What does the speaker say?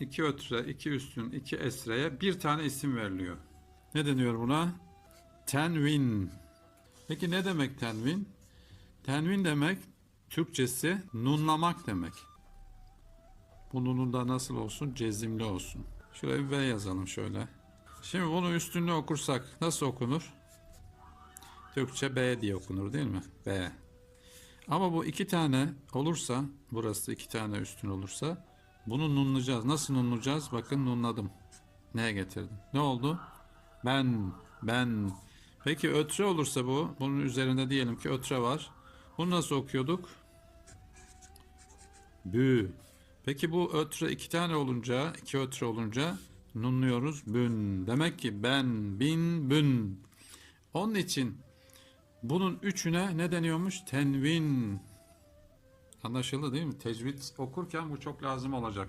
iki ötre, iki üstün, iki esreye bir tane isim veriliyor. Ne deniyor buna? Tenvin. Peki ne demek tenvin? Tenvin demek Türkçesi nunlamak demek. Bu da nasıl olsun? Cezimli olsun. Şuraya bir V yazalım şöyle. Şimdi bunu üstünlüğü okursak nasıl okunur? Türkçe B diye okunur değil mi? B. Ama bu iki tane olursa, burası iki tane üstün olursa bunu nunlayacağız. Nasıl nunlayacağız? Bakın nunladım. Neye getirdim? Ne oldu? Ben, ben. Peki ötre olursa bu, bunun üzerinde diyelim ki ötre var. Bunu nasıl okuyorduk? Bü. Peki bu ötre iki tane olunca, iki ötre olunca nunluyoruz. Bün. Demek ki ben, bin, bün. Onun için bunun üçüne ne deniyormuş? Tenvin. Anlaşıldı değil mi? Tecvid okurken bu çok lazım olacak.